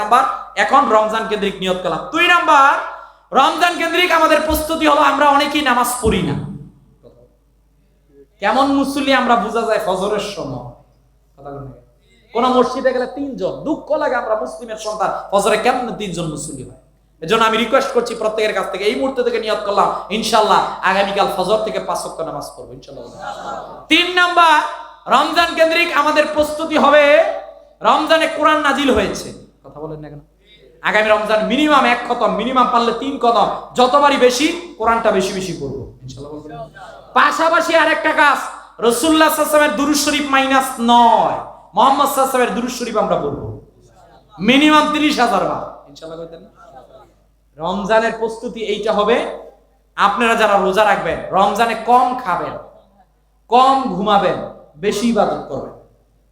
Number, এখন রমজান কেন্দ্রিক নিয়ত করলাম দুই নাম্বার, রমজান কেন্দ্রিক আমাদের প্রস্তুতি হলো আমরা অনেকেই নামাজ পড়ি না। কেমন মুসল্লি আমরা বোঝা যায় ফজরের সময়? কোন? মসজিদে গেলে তিনজন, দুঃখ লাগে আমরা মুসলিমের সন্তান, ফজরে কেমন তিনজন মুসল্লি হয়? এজন্য আমি রিকোয়েস্ট করছি প্রত্যেকের কাছ থেকে, এই মুহূর্তে থেকে নিয়ত করলাম ইনশাল্লাহ আগামীকাল ফজর থেকে পাঁচ ওয়াক্ত নামাজ পড়ব ইনশাল্লাহ তিন নাম্বার, রমজান কেন্দ্রিক আমাদের প্রস্তুতি হবে, রমজানে কোরআন নাজিল হয়েছে। কথা বলেন না কেন? আগামী রমজান মিনিমাম এক খতম মিনিমাম পারলে তিন কদম। যতবারই বেশি, কোরআনটা বেশি বেশি না? পাশাপাশি আরেকটা কাজ রসুল্লাহ সাল্লামের দুরুজ শরীফ মাইনাস নয়। মোহাম্মদ সাল্লামের দুরুজ শরীফ আমরা পড়ব। মিনিমাম তিরিশ হাজার বার। ইনশাল্লাহ রমজানের প্রস্তুতি এইটা হবে, আপনারা যারা রোজা রাখবেন, রমজানে কম খাবেন, কম ঘুমাবেন, বেশি ইবাদত করবেন।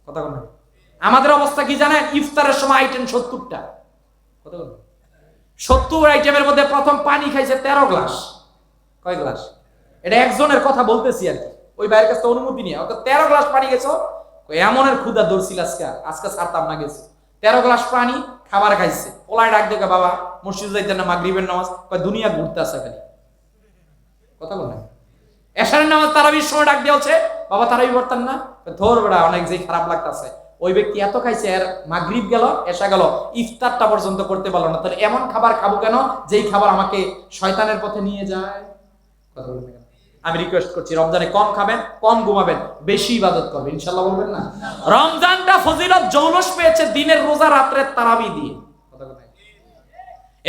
কথা বলেন আমাদের অবস্থা কি জানেন? ইফতারের সময় আইটেম সত্তরটা। সত্তর আইটেমের মধ্যে প্রথম পানি খাইছে তেরো গ্লাস। কয় গ্লাস? এটা একজনের কথা বলতেছি আর কি। ওই বাইরের কাছে অনুমতি নিয়ে। ওকে তেরো গ্লাস পানি গেছো এমনের ক্ষুদা দর্শিল আজকে। আজকে ছাড়তাম না গেছে। তেরো গ্লাস পানি খাবার খাইছে। ওলাই ডাক দেখে বাবা, মসজিদ যাইতে না, মাগরিবের নামাজ? কয়, দুনিয়া ঘুরতে আসে খালি। কথা বল না এশারের নামাজ তারাবির সময় ডাক দেওয়া হচ্ছে বাবা, তারাবি পড়তেন না? ধর বেড়া, অনেক যে খারাপ লাগতেছে। ওই ব্যক্তি এত খাইছে, এর মাগরিব গেল এসা গেল, ইফতারটা পর্যন্ত করতে পারল না। তাহলে এমন খাবার খাব কেন, যেই খাবার আমাকে শয়তানের পথে নিয়ে যায়? আমি রিকোয়েস্ট করছি, রমজানে কম খাবেন, কম ঘুমাবেন, বেশি ইবাদত করবেন। ইনশাল্লাহ বলবেন না? রমজানটা ফজিলত জৌলস পেয়েছে দিনের রোজা রাত্রের তারাবি দিয়ে।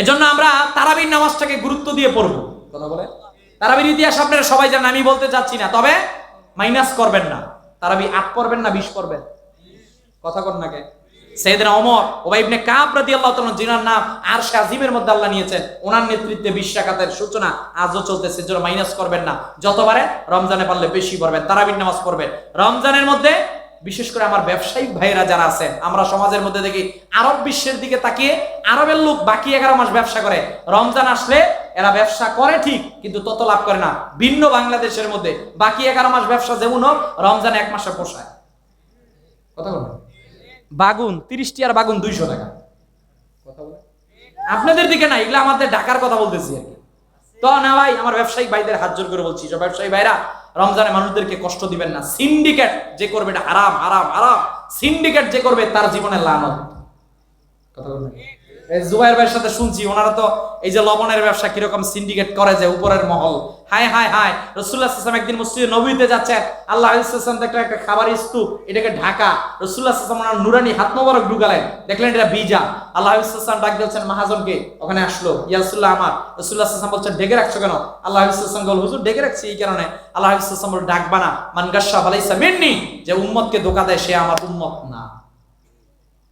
এজন্য আমরা তারাবির নামাজটাকে গুরুত্ব দিয়ে পড়ব। কথা বলে? তারাবির ইতিহাস আপনারা সবাই জানেন, আমি বলতে চাচ্ছি না, তবে মাইনাস করবেন না। তারাবি আট পড়বেন না, বিশ পড়বেন। কথা কর নাকে সেদিন অমর ওবাই ইবনে কাব রাদিয়াল্লাহু তাআলা জিনার নাম আর আজিমের মধ্যে আল্লাহ নিয়েছেন। ওনার নেতৃত্বে বিশ রাকাতের সূচনা আজও চলতেছে জন্য মাইনাস করবেন না। যতবারে রমজানে পারলে বেশি পড়বেন, তারাবির নামাজ পড়বেন। রমজানের মধ্যে বিশেষ করে আমার ব্যবসায়িক ভাইয়েরা যারা আছেন, আমরা সমাজের মধ্যে দেখি আরব বিশ্বের দিকে তাকিয়ে আরবের লোক বাকি এগারো মাস ব্যবসা করে। রমজান আসলে এরা ব্যবসা করে ঠিক, কিন্তু তত লাভ করে না। ভিন্ন বাংলাদেশের মধ্যে বাকি এগারো মাস ব্যবসা যেমন হোক, রমজান এক মাসে পোষায়। কথা বলবেন? বাগুন, তিরিশটি আর বাগুন দুইশো টাকা। আপনাদের দিকে না, এগুলো আমাদের ঢাকার কথা বলতেছি আর কি। তো না ভাই, আমার ব্যবসায়িক ভাইদের হাত জোর করে বলছি, সব ব্যবসায়ী ভাইরা, রমজানে মানুষদেরকে কষ্ট দিবেন না। সিন্ডিকেট যে করবে এটা আরাম আরাম আরাম সিন্ডিকেট যে করবে তার জীবনে লাভ কথা বলবেন? জুবাইর সাথে শুনছি, ওনারা তো এই যে লবণের ব্যবসা কীরকম সিন্ডিকেট করে যে উপরের মহল। রসুল্লাহ সাল্লাম একদিন নবীতে আল্লাহ দেখলেন একটা খাবার স্তূপ, এটাকে ঢাকা। রসুল্লাহ সাল্লাম ওনার নুরানি হাত মোবারক ঢুকালেন। দেখলেন এটা বীজা। আল্লাহ ইসলাম ডাক দিয়েছেন, মহাজনকে, ওখানে আসলো। ইয়াসুল্লাহ আমার। রসুল্লাহ সাল্লাম বলছেন, ডেকে রাখছো কেন? আল্লাহ ইসলাম বল হুজুর, ডেকে রাখছি এই কারণে। আল্লাহ ইসলাম বল, ডাকবা না। মানগাসা বালাইসা মেননি। যে উম্মতকে ধোকা দেয়, সে আমার উম্মত না।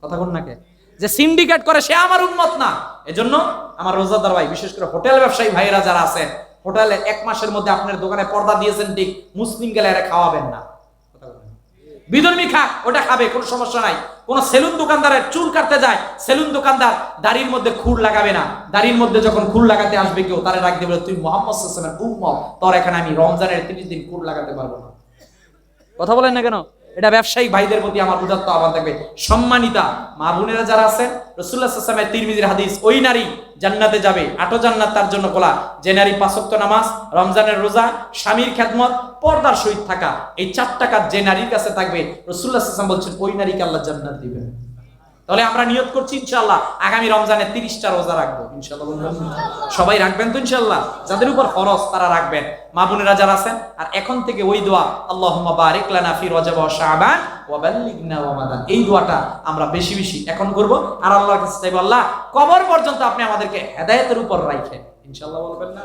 কথা কোন নাকে যে সিন্ডিকেট করে, সে আমার উন্মত না। এজন্য আমার রোজাদার ভাই, বিশেষ করে হোটেল ব্যবসায়ী ভাইয়েরা যারা আছেন, হোটেলে এক মাসের মধ্যে আপনার দোকানে পর্দা দিয়েছেন ঠিক, মুসলিম গেলে এরা খাওয়াবেন না। বিধর্মী খাক ওটা খাবে, কোনো সমস্যা নাই। কোন সেলুন দোকানদারের চুল কাটতে যায়, সেলুন দোকানদার দাড়ির মধ্যে খুর লাগাবে না। দাড়ির মধ্যে যখন খুর লাগাতে আসবে কেউ, তারা রাখ দেবে, তুই মোহাম্মদ সাল্লামের উম্মত, তোর এখানে আমি রমজানের তিরিশ দিন খুর লাগাতে পারব না। কথা বলেন না কেন? এটা ব্যবসায়িক ভাইদের প্রতি আমার উদাত্ত আহ্বান থাকবে। সম্মানিতা মা বোনেরা যারা আছেন রসুল্লাহ সাল্লামের তিরমিজির হাদিস, ওই নারী জান্নাতে যাবে আটো জান্নাত তার জন্য খোলা। যে নারী পাঁচক্ত নামাজ, রমজানের রোজা, স্বামীর খ্যাতমত পর্দার সহিত থাকা, এই চারটা কাজ যে নারীর কাছে থাকবে রসুল্লাহ সাল্লাম বলছেন, ওই নারীকে আল্লাহ জান্নাত দিবেন। তাহলে আমরা নিয়ত করছি ইনশাল্লাহ আগামী রমজানে তিরিশটা রোজা রাখব ইনশাল্লাহ সবাই রাখবেন তো ইনশাল্লাহ যাদের উপর ফরজ তারা রাখবেন। মা বোনেরা যারা আছেন, আর এখন থেকে ওই দোয়া, আল্লাহুম্মা বারিক লানা ওয়া এই দোয়াটা আমরা বেশি বেশি এখন করব। আর আল্লাহর কাছে চাইব, আল্লাহ, কবর পর্যন্ত আপনি আমাদেরকে হেদায়েতের উপর রাখেন ইনশাল্লাহ বলবেন না?